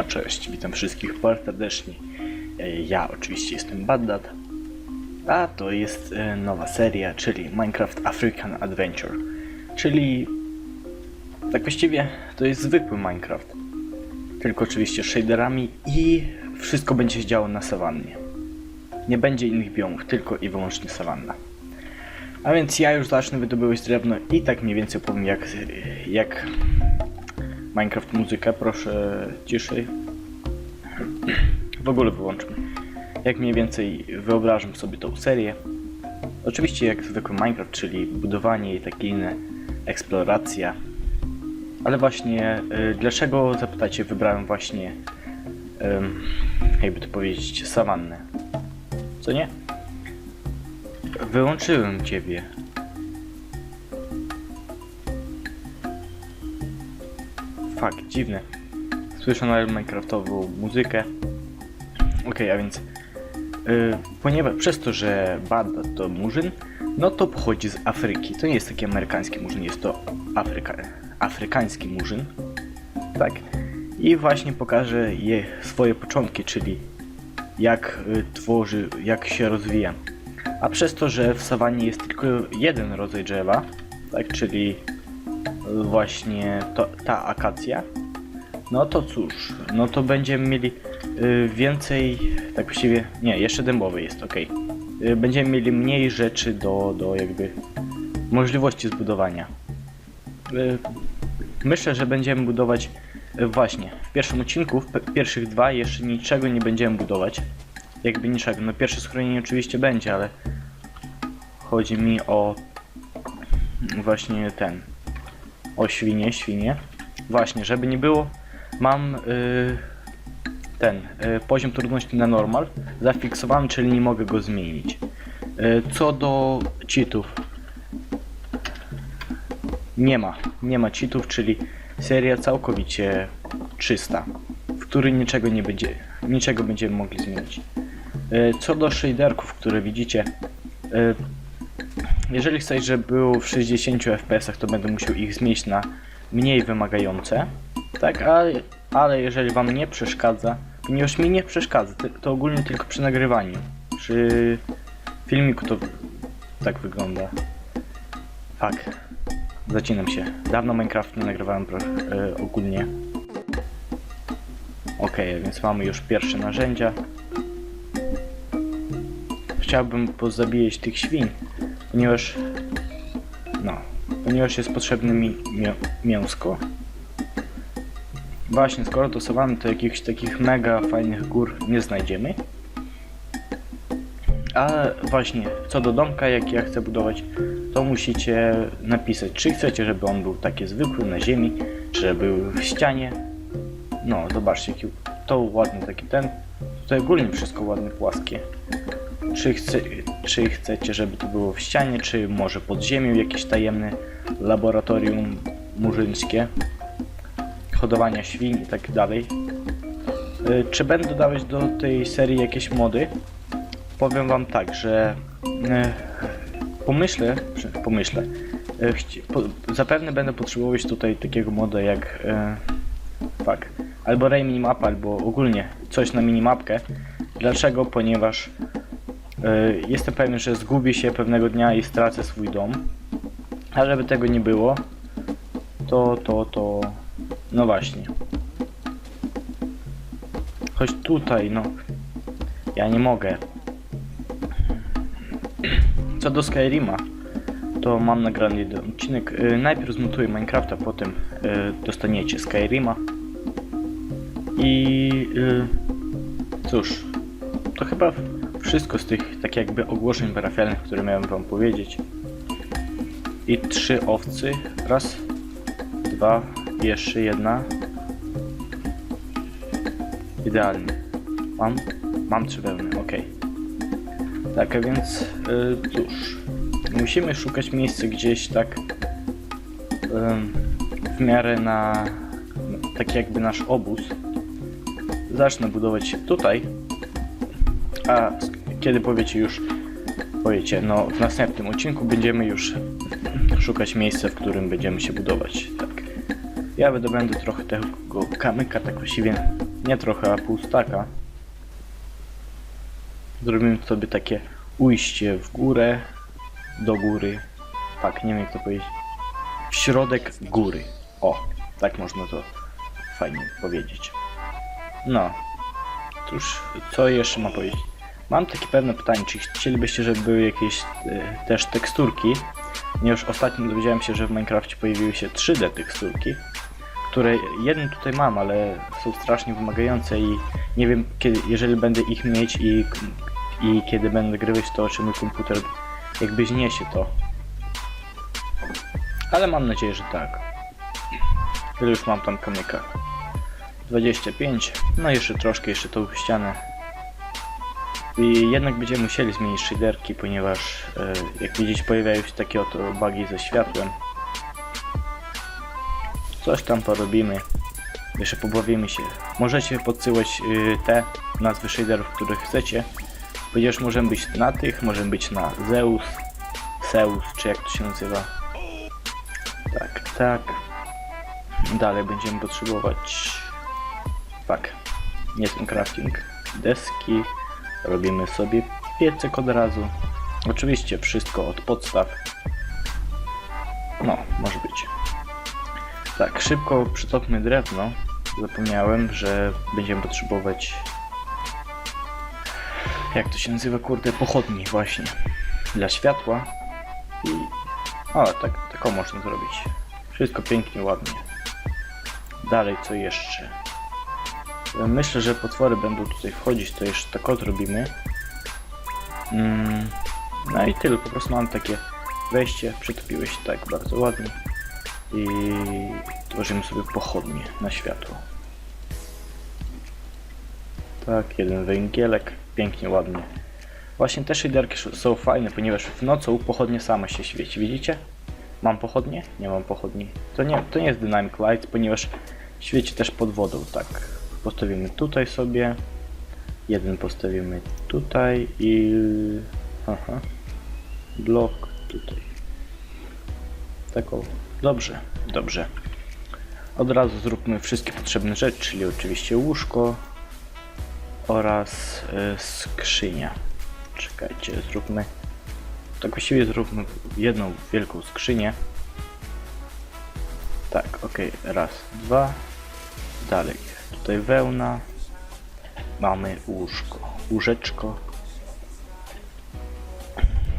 No cześć, witam wszystkich bardzo serdecznie. E, Ja oczywiście jestem Bagdad, a to jest e, nowa seria, czyli Minecraft African Adventure. Czyli tak właściwie to jest zwykły Minecraft, tylko oczywiście shaderami i wszystko będzie się działo na sawannie. Nie będzie innych biomów, tylko i wyłącznie sawanna. A więc ja już zacznę wydobywać drewno i tak mniej więcej powiem jak, jak Minecraft muzykę, proszę ciszej. W ogóle wyłączmy. Jak mniej więcej wyobrażam sobie tą serię. Oczywiście jak zwykły Minecraft, czyli budowanie i takie inne, eksploracja. Ale właśnie, y, dlaczego zapytacie, wybrałem właśnie, ym, jakby to powiedzieć, sawannę. Co nie? Wyłączyłem ciebie. Fakt, dziwne. Słyszę na Minecraftową muzykę. Okej, a więc yy, ponieważ przez to, że Bada to murzyn, no to pochodzi z Afryki. To nie jest taki amerykański murzyn, jest to Afryka, afrykański murzyn. Tak. I właśnie pokażę je swoje początki, czyli jak y, tworzy, jak się rozwija. A przez to, że w sawannie jest tylko jeden rodzaj drzewa, tak, czyli właśnie to, ta akacja, no to cóż, no to będziemy mieli y, więcej, tak właściwie, nie, jeszcze dębowy jest, ok. Y, będziemy mieli mniej rzeczy do, do jakby możliwości zbudowania. Y, myślę, że będziemy budować y, właśnie w pierwszym odcinku, w pierwszych dwa jeszcze niczego nie będziemy budować. Jakby niczego, no pierwsze schronienie oczywiście będzie, ale chodzi mi o właśnie ten, o świnie, świnie. Właśnie, żeby nie było, mam y, ten y, poziom trudności na normal zafiksowany, czyli nie mogę go zmienić. Y, co do cheatów, nie ma, nie ma cheatów, czyli seria całkowicie czysta, w której niczego nie będzie, niczego będziemy mogli zmienić. Y, co do shaderków, które widzicie, y, jeżeli chcesz, żeby było w 60 fps, to będę musiał ich zmienić na mniej wymagające. Tak, ale, ale jeżeli wam nie przeszkadza, ponieważ mi nie przeszkadza, to, ogólnie tylko przy nagrywaniu. Przy filmiku to tak wygląda. Tak. Zacinam się. Dawno Minecraft nie nagrywałem e, ogólnie. Ok, więc mamy już pierwsze narzędzia. Chciałbym pozabijać tych świń, ponieważ no, ponieważ jest potrzebne mi mię mięsko. Właśnie, skoro to sowamy, to jakichś takich mega fajnych gór nie znajdziemy. Ale właśnie, co do domka, jak ja chcę budować, to musicie napisać, czy chcecie, żeby on był taki zwykły na ziemi, czy żeby był w ścianie. No, zobaczcie, jaki to ładny taki ten. Tutaj ogólnie wszystko ładne, płaskie. Czy, chce, czy chcecie, żeby to było w ścianie, czy może pod ziemią jakieś tajemne laboratorium murzyńskie, hodowania świń i tak dalej. Y, Czy będę dodawać do tej serii jakieś mody? Powiem wam tak, że y, pomyślę, pomyślę, po, zapewne będę potrzebować tutaj takiego moda jak tak, albo Ray Minimap, albo ogólnie coś na minimapkę. Dlaczego? Ponieważ jestem pewien, że zgubię się pewnego dnia i stracę swój dom. A żeby tego nie było, to, to, to, no właśnie. Choć tutaj, no, ja nie mogę. Co do Skyrima, to mam nagrany odcinek. Y, Najpierw zmontuję Minecrafta, potem y, dostaniecie Skyrima. I cóż, to chyba wszystko z tych tak jakby ogłoszeń parafialnych, które miałem wam powiedzieć. I trzy owcy. Raz, dwa, jeszcze jedna. Idealnie. Mam? Mam trzy wełny, ok. Tak, a więc y, cóż. Musimy szukać miejsca gdzieś tak w miarę na tak jakby nasz obóz. Zacznę budować tutaj. A kiedy powiecie już powiecie, no w następnym odcinku będziemy już szukać miejsca, w którym będziemy się budować. Tak. Ja wydobędę trochę tego kamyka, tak właściwie Nie trochę, a pół staka. Zrobimy sobie takie ujście w górę, do góry. Tak, nie wiem jak to powiedzieć. W środek góry. O, tak można to fajnie powiedzieć. No. Cóż, co jeszcze mam powiedzieć? Mam takie pewne pytanie, czy chcielibyście, żeby były jakieś e, też teksturki? Ponieważ ostatnio dowiedziałem się, że w Minecrafcie pojawiły się 3D teksturki, które jeden tutaj mam, ale są strasznie wymagające i nie wiem, kiedy, jeżeli będę ich mieć i, i kiedy będę grywać to, czy mój komputer jakby zniesie to. Ale mam nadzieję, że tak. Ile już mam tam kamyka? 25. No jeszcze troszkę, jeszcze tą ścianę. I jednak będziemy musieli zmienić shaderki, ponieważ e, jak widzicie pojawiają się takie oto bugi ze światłem. Coś tam porobimy. Jeszcze pobawimy się. Możecie podsyłać y, te nazwy shaderów, które chcecie. Ponieważ możemy być na tych, możemy być na Zeus, Zeus, czy jak to się nazywa. Tak, tak. Dalej będziemy potrzebować tak, nie ten crafting deski. Robimy sobie piecek od razu. Oczywiście wszystko od podstaw. No, może być. Tak, szybko przytopmy drewno. Zapomniałem, że będziemy potrzebować. Jak to się nazywa, kurde, pochodni, właśnie. Dla światła. I. O, tak, taką można zrobić. Wszystko pięknie, ładnie. Dalej, co jeszcze? Myślę, że potwory będą tutaj wchodzić, to jeszcze tak odrobimy. Mm, no i tyle, po prostu mam takie wejście, przytopiły się tak bardzo ładnie i tworzymy sobie pochodnie na światło. Tak, jeden węgielek, pięknie, ładnie. Właśnie te shaderki są fajne, ponieważ w nocą pochodnie same się świeci, widzicie? Mam pochodnie? Nie mam pochodni. To nie, to nie jest Dynamic Light, ponieważ świeci też pod wodą, tak. Postawimy tutaj sobie. Jeden postawimy tutaj i... Aha. Blok tutaj. Tak o. Dobrze, dobrze. Od razu zróbmy wszystkie potrzebne rzeczy, czyli oczywiście łóżko oraz y, skrzynia. Czekajcie, zróbmy... Tak właściwie zróbmy jedną wielką skrzynię. Tak, ok, raz, dwa. Dalej, tutaj wełna. Mamy łóżko, łóżeczko.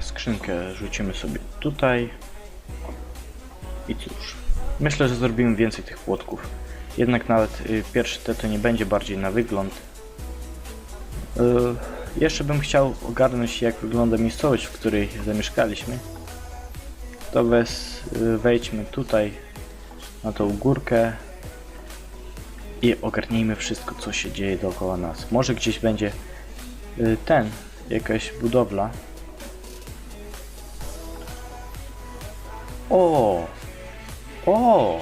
Skrzynkę rzucimy sobie tutaj. I cóż, myślę, że zrobimy więcej tych płotków. Jednak nawet y, pierwszy te to nie będzie bardziej na wygląd. Y, jeszcze bym chciał ogarnąć jak wygląda miejscowość, w której zamieszkaliśmy. To y, wejdźmy tutaj na tą górkę i ogarnijmy wszystko co się dzieje dookoła nas. Może gdzieś będzie y, ten, jakaś budowla. O! O!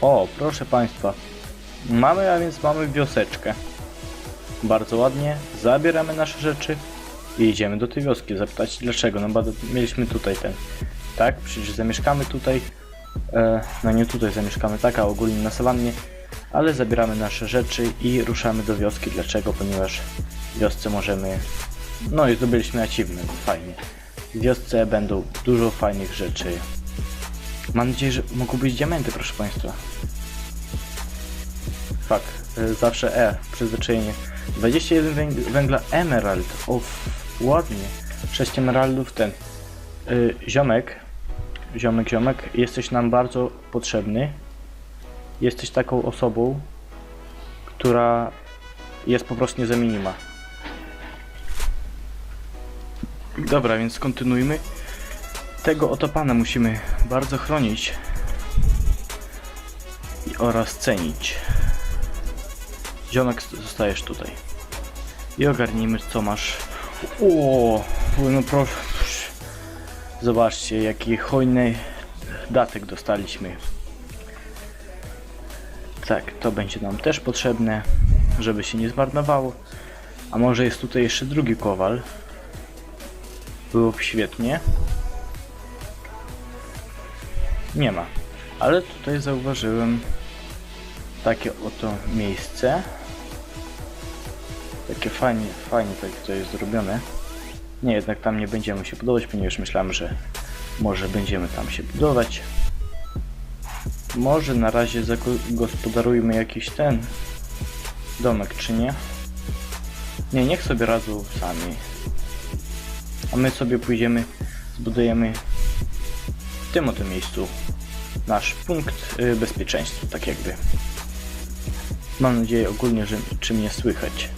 O, proszę Państwa. Mamy, a więc mamy wioseczkę. Bardzo ładnie. Zabieramy nasze rzeczy i idziemy do tej wioski. Zapytać dlaczego. No bo mieliśmy tutaj ten. Tak, przecież zamieszkamy tutaj. E, no nie tutaj zamieszkamy, tak, a ogólnie na sawannie. Ale zabieramy nasze rzeczy i ruszamy do wioski. Dlaczego? Ponieważ w wiosce możemy... No i zdobyliśmy achievement. Fajnie. W wiosce będą dużo fajnych rzeczy. Mam nadzieję, że mogą być diamenty, proszę Państwa. Fak, y, zawsze E, przyzwyczajenie. 21 węg węgla emerald, o ładnie. 6 emeraldów ten. Y, ziomek, ziomek, ziomek, jesteś nam bardzo potrzebny. Jesteś taką osobą, która jest po prostu niezamienima. Dobra, więc kontynuujmy. Tego oto pana musimy bardzo chronić oraz cenić. Ziomek, zostajesz tutaj. I ogarnijmy, co masz. O, no proszę. Zobaczcie, jaki hojny datek dostaliśmy. Tak, to będzie nam też potrzebne, żeby się nie zmarnowało. A może jest tutaj jeszcze drugi kowal? Byłoby świetnie. Nie ma. Ale tutaj zauważyłem takie oto miejsce. Takie fajnie, fajnie tak to jest zrobione. Nie, jednak tam nie będziemy się budować, ponieważ myślałem, że może będziemy tam się budować. Może na razie zagospodarujmy jakiś ten domek, czy nie? Nie, niech sobie radzą sami. A my sobie pójdziemy, zbudujemy w tym oto miejscu nasz punkt y, bezpieczeństwa, tak jakby. Mam nadzieję ogólnie, że czy mnie słychać.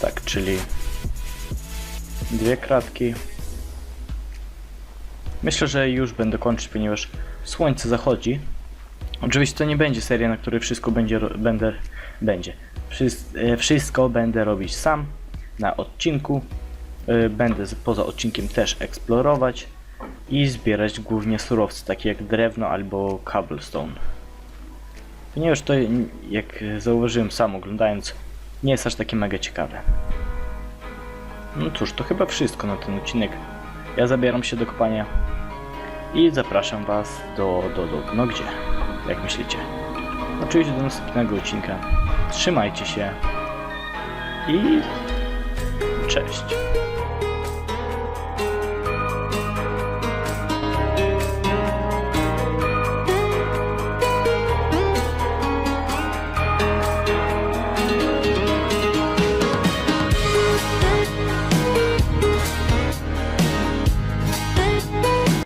Tak, czyli dwie kratki. Myślę, że już będę kończyć, ponieważ słońce zachodzi. Oczywiście to nie będzie seria, na której wszystko będzie, będę, będzie. E, wszystko będę robić sam na odcinku. E, Będę poza odcinkiem też eksplorować i zbierać głównie surowce, takie jak drewno albo cobblestone. Ponieważ to, jak zauważyłem sam oglądając, nie jest aż takie mega ciekawe. No cóż, to chyba wszystko na ten odcinek. Ja zabieram się do kopania i zapraszam Was do, do, do, no gdzie? Jak myślicie? Oczywiście do następnego odcinka. Trzymajcie się i cześć.